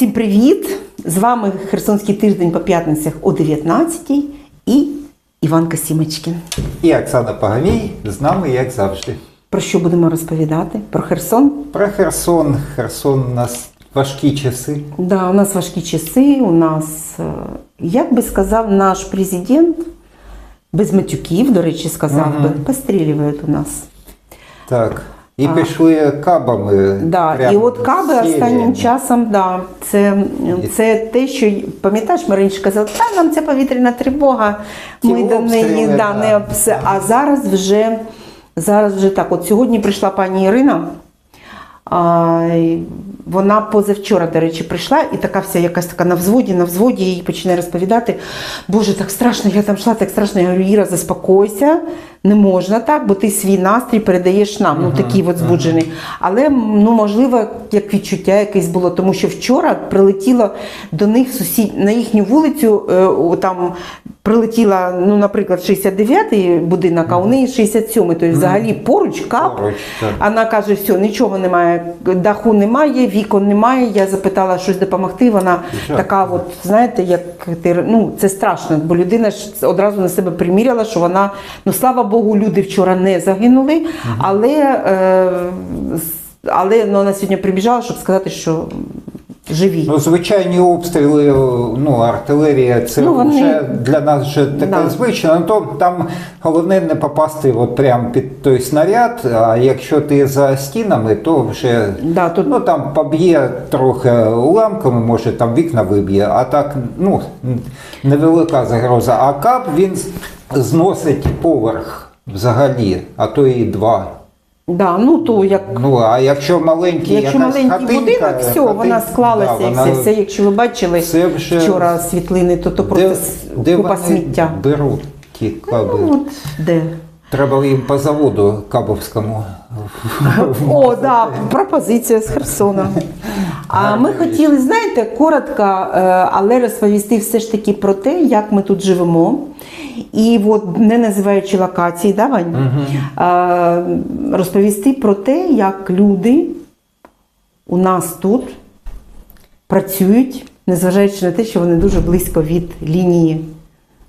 Всім привіт! З вами Херсонський тиждень по п'ятницях о 19 і Іван Касімочкін. І Оксана Пагамій з нами, як завжди. Про що будемо розповідати? Про Херсон? Про Херсон. Херсон у нас важкі часи. Да, у нас важкі часи. У нас, е, як би сказав наш президент, без матюків, до речі, сказав би, пострілюють у нас. Так. І пішли кабами. Да, і от каби серіями. останнім часом, да, це, це те, що пам'ятаєш, ми раніше казали, та нам це повітряна тривога, ми Ті до неї да, не обс... А зараз вже зараз вже так. От сьогодні прийшла пані Ірина. А, вона позавчора, до речі, прийшла і така вся якась така на взводі, на взводі їй починає розповідати. Боже, так страшно, я там йшла, так страшно. Я говорю, Іра, заспокойся, не можна так, бо ти свій настрій передаєш нам. Ну такий от збуджений. Але ну можливо, як відчуття якесь було, тому що вчора прилетіло до них сусід на їхню вулицю. е, там прилетіла, ну, наприклад, 69-й будинок, а у неї 67-й, тобто взагалі поруч кап. Поруч. Вона каже, все, нічого немає, даху немає, вікон немає. Я запитала щось допомогти. Вона така, от знаєте, як ти ну це страшно, бо людина ж одразу на себе приміряла, що вона, ну слава Богу, люди вчора не загинули, але, е, але ну, вона сьогодні прибіжала, щоб сказати, що живі. Ну, звичайні обстріли, ну, артилерія, це Ну, вони- вже для нас вже таке Да. звично. Ну, то там головне не попасти от прямо під той снаряд, а якщо ти за стінами, то вже Да, тут- ну, там поб'є трохи уламками, може там вікна виб'є, а так ну, невелика загроза. А кап він зносить поверх взагалі, а то і два. Да, ну то як Ну, а якщо маленький, Якщо якась маленький хатинка, будинок, все, вона склалася да, і вона- все, все. Якщо ви бачили Це вже- вчора світлини, то то просто Де, с- де купа вони сміття. беруть ті каби? Ну, от де? Треба їм по заводу кабовському. О, да, пропозиція з Херсона. А ми хотіли, знаєте, коротко, е, але розповісти все ж таки про те, як ми тут живемо. І от, не називаючи локації, да, Вань? Е, розповісти про те, як люди у нас тут працюють, незважаючи на те, що вони дуже близько від лінії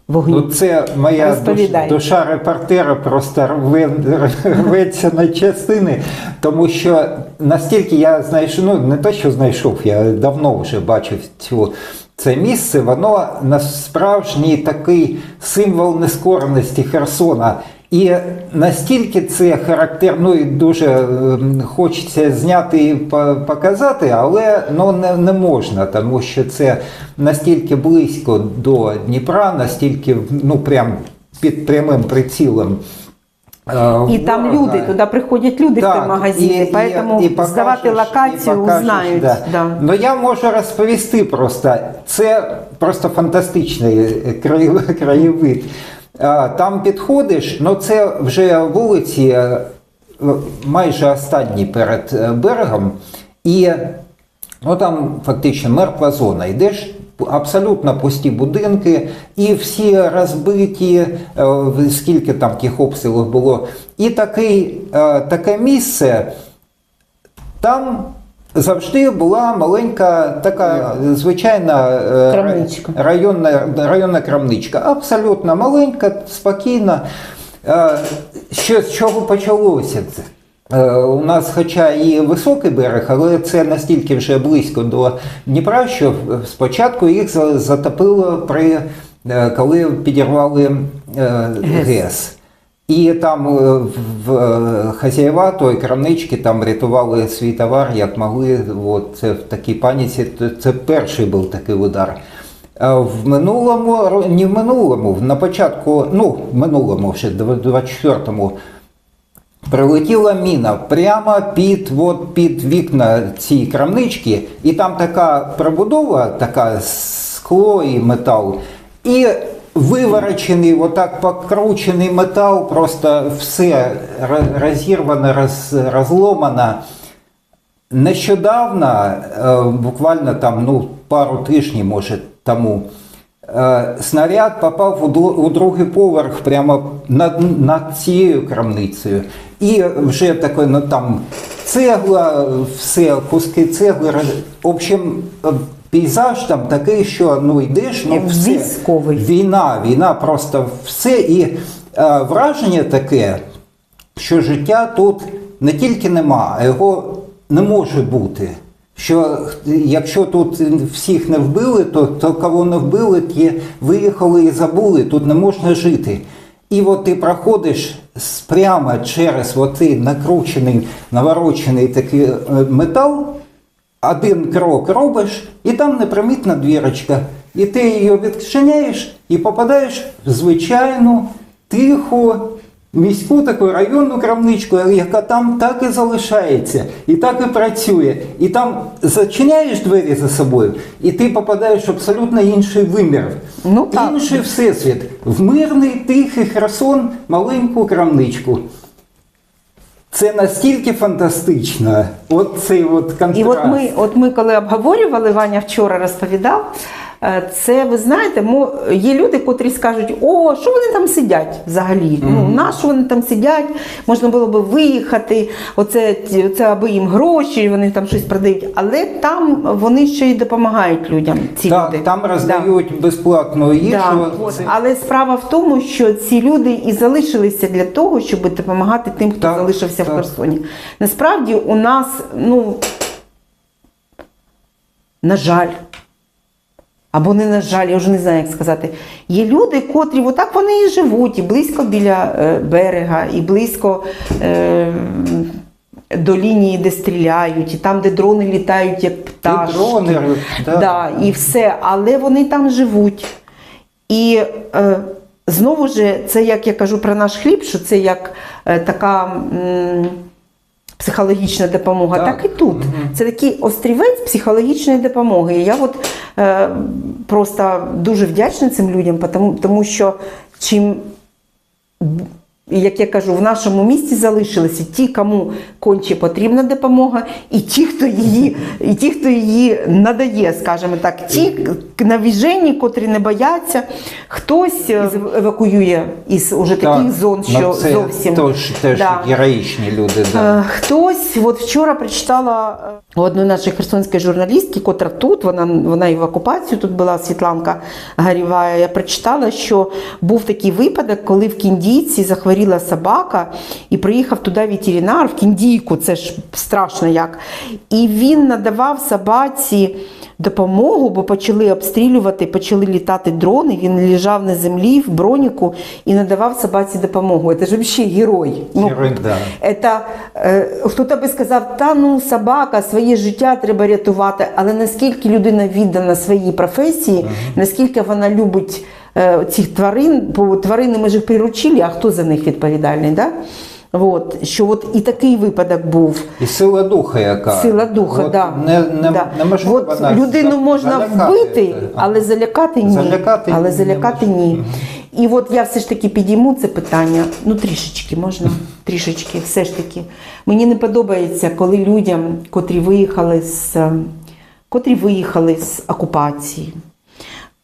вогню. Ну, це моя душ, душа репортера просто рве, рветься на частини, тому що настільки я знайшов, ну не те, що знайшов, я давно вже бачив цю. Це місце, воно на справжній такий символ нескореності Херсона. І настільки це характерно і дуже ем, хочеться зняти і показати, але ну, не, не можна, тому що це настільки близько до Дніпра, настільки ну, прям під прямим прицілом. Е, І там ворога. люди, туди приходять люди в Так, ті магазини, і- поэтому і- і покажеш, здавати і локацію покажеш, узнають. да. Да. Ну я можу розповісти просто. Це просто фантастичний краєвид. краєвид. Там підходиш, ну це вже вулиці е, майже останні перед е, берегом. І ну, там фактично мертва зона. Йдеш абсолютно пусті будинки, і всі розбиті, е, скільки там тих обстрілів було. І такий, е, таке місце. Там завжди була маленька така звичайна е, Крамничка. районна, районна крамничка. Абсолютно маленька, спокійна. Що, з чого почалося це? Е, У нас, хоча і високий берег, але це настільки вже близько до Дніпра, що спочатку їх затопило при е, коли підірвали е, ГЕС. І там в- хазяєва тої крамнички там рятували свій товар, як могли. От, це в такій паніці. Це- перший був такий удар. В минулому, не в минулому, на початку, ну, в минулому ще, дв- 24-му, прилетіла міна прямо під, от, під вікна цієї крамнички, і там така прибудова, така скло і метал. І виворочений, отак покручений метал, просто все ро- розірвано, роз, розломано. Нещодавно, е, буквально там ну, пару тижнів, може, тому, снаряд попав у, другий поверх прямо над, над цією крамницею. І вже таке, ну там цегла, все, куски цегли. В общем, е, пейзаж там такий, що ну йдеш, ну все. Військовий. Війна, війна просто все. І е, враження таке, що життя тут не тільки нема, а його не може бути. Що якщо тут всіх не вбили, то, то кого не вбили, ті виїхали і забули, тут не можна жити. І от ти проходиш прямо через оцей накручений, наворочений такий е, метал, один крок робиш, і там непримітна двірочка. І ти її відчиняєш і попадаєш в звичайну, тиху, міську таку районну крамничку, яка там так і залишається, і так і працює. І там зачиняєш двері за собою, і ти попадаєш в абсолютно інший вимір. Ну, так. Інший всесвіт. В мирний, тихий Херсон, маленьку крамничку. Це настільки фантастично. От цей от контраст. І от ми, от ми коли обговорювали, Ваня вчора розповідав. Е, Це ви знаєте, мо- є люди, котрі скажуть, о, що вони там сидять взагалі? Ну, на що вони там сидять? Можна було би виїхати, оце, оце аби їм гроші, вони там щось продають. Але там вони ще й допомагають людям. Ці Та- люди. там Да. роздають безплатну їжу. Да. Це- Але справа в тому, що ці люди і залишилися для того, щоб допомагати тим, хто Так, залишився так. в Херсоні. Насправді у нас, ну на жаль, або не на жаль, я вже не знаю, як сказати. Є люди, котрі отак вони і живуть, і близько біля е, берега, і близько. Е, до лінії, де стріляють, і там, де дрони літають, як пташки. дрони, да. Да, і все, але вони там живуть. І е, знову ж, це як я кажу про наш хліб, що це як е, така м, психологічна допомога, так, Так. і тут. Це такий острівець психологічної допомоги. І я от е, просто дуже вдячна цим людям, тому, тому що чим як я кажу, в нашому місті залишилися ті, кому конче потрібна допомога, і ті, хто її, і ті, хто її надає, скажімо так, ті навіжені, котрі не бояться, хтось е, евакуює із уже таких Так, зон, що це зовсім Теж, теж Да. героїчні люди. Да. Е, Хтось, от вчора прочитала е, у одної нашої херсонської журналістки, котра тут, вона, вона і в окупацію тут була Світланка Гарівая. Я прочитала, що був такий випадок, коли в Кіндійці захворіла собака, і приїхав туди ветеринар в Кіндійку, це ж страшно як. І він надавав собаці допомогу, бо почали обстрілювати, почали літати дрони. Він лежав на землі в броніку і надавав собаці допомогу. Це ж взагалі герой. Ну, Герой, да. Е, хто-то би сказав, та ну собака, своє життя треба рятувати. Але наскільки людина віддана своїй професії, наскільки вона любить цих тварин, бо тварини ми ж їх приручили, а хто за них відповідальний? Да? От, що от і такий випадок був. І сила духа, яка. Сила духа, От да. Не, не, да. неможливо От навіть людину можна залякати. вбити, але залякати ні. Залякати але ні, залякати не ні. І от я все ж таки підійму це питання. Ну, трішечки можна, трішечки, все ж таки. Мені не подобається, коли людям, котрі виїхали з, е, котрі виїхали з окупації,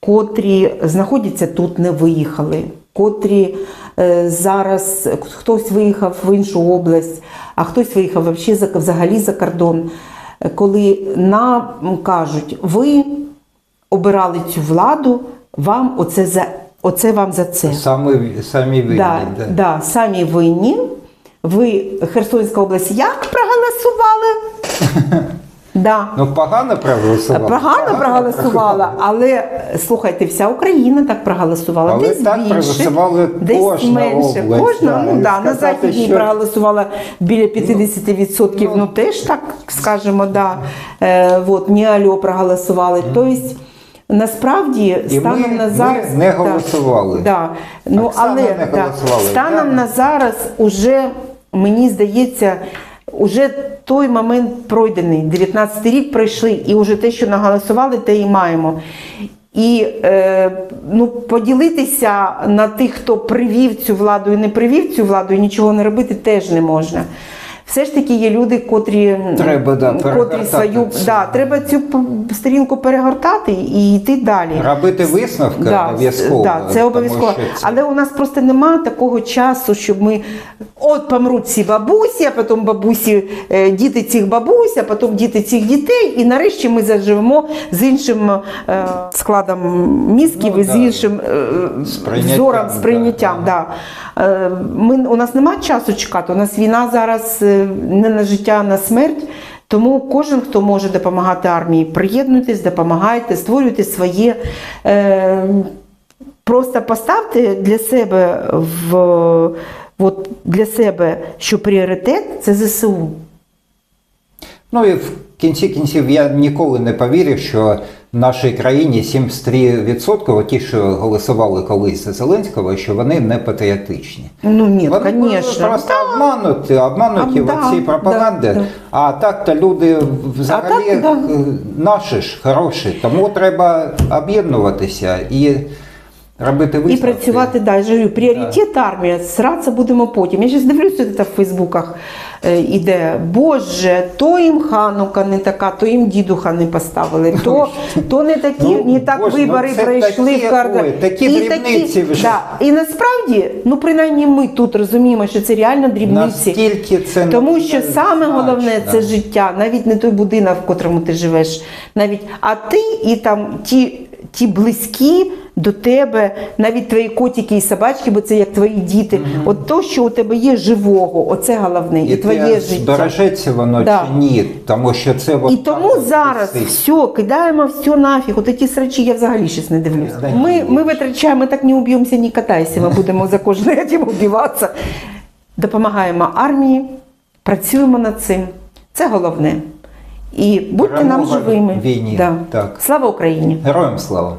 котрі знаходяться тут, не виїхали, котрі е, зараз хтось виїхав в іншу область, а хтось виїхав взагалі за кордон. Е, Коли нам кажуть, ви обирали цю владу, вам оце за оце вам за це. Самі, самі винні. Да, да. да, самі винні. Ви Херсонська область як проголосували? Да. Ну погано проголосували. Погано проголосувала, але слухайте, вся Україна так проголосувала. Але десь так більше, проголосувала десь кожна менше. область, Кожна, да, ну да, на західній що- проголосувала біля 50%, ну, теж так скажемо, да. Е, от, ні альо проголосували. Тобто, насправді, І станом ми- на ми зараз не так, голосували. Да, ну, але не да, станом на зараз уже мені здається, уже той момент пройдений. 19 рік пройшли, і вже те, що наголосували, те і маємо. І е, ну, поділитися на тих, хто привів цю владу і не привів цю владу, і нічого не робити, теж не можна. Все ж таки є люди, котрі, Треба, да, котрі свою це. да, треба цю сторінку перегортати і йти далі. Робити висновки Да, обов'язково. Да, це обов'язково. це- Але у нас просто немає такого часу, щоб ми от помруть всі бабусі, а потім бабусі, е, діти цих бабусь, а потім діти цих дітей, і нарешті ми заживемо з іншим е, складом мізків Ну, і з да. іншим е, Сприйняттям, зором, да, сприйняттям. Да. Е, Ми, у нас немає часу чекати. У нас війна зараз е, не на життя, а на смерть. Тому кожен, хто може допомагати армії, приєднуйтесь, допомагайте, створюйте своє. Е, просто поставте для себе в от для себе, що пріоритет це ЗСУ. Ну і в кінці кінців я ніколи не повірив, що в нашій країні 73% ті, що голосували колись за Зеленського, що вони не патріотичні. Ну ні, Вони звісно. просто обмануті, обмануті А, в да, цій пропаганді. да, да. А так-то люди взагалі так, да. е, наші ж хороші. Тому треба об'єднуватися і робити І працювати далі. Пріоритет армія, сратися будемо потім. Я зараз дивлюся, в Фейсбуках іде, Боже, то їм ханука не така, то їм дідуха не поставили, то, то не такі, Ну, не так Боже, ну вибори це пройшли такі, в Карда. ой, такі дрібниці вже. Да. І насправді, ну принаймні ми тут розуміємо, що це реально дрібниці. Наскільки це Тому що саме значно. головне це життя, навіть не той будинок, в котрому ти живеш, навіть а ти і там ті, ті близькі до тебе, навіть твої котики і собачки, бо це як твої діти. От то, що у тебе є живого, оце головне, і, І твоє життя. збережеться воно Да. чи ні, тому що це от І тому зараз висить. все, кидаємо все нафіг. От ті срачі я взагалі щось не дивлюсь. Да Ми, ні. ми витрачаємо, ми так не уб'ємося, не катайся. Ми будемо за этим убиватися. Допомагаємо армії, працюємо над цим. Це головне. І будьте нам живими. війні, Да. так. Слава Україні! Героям слава!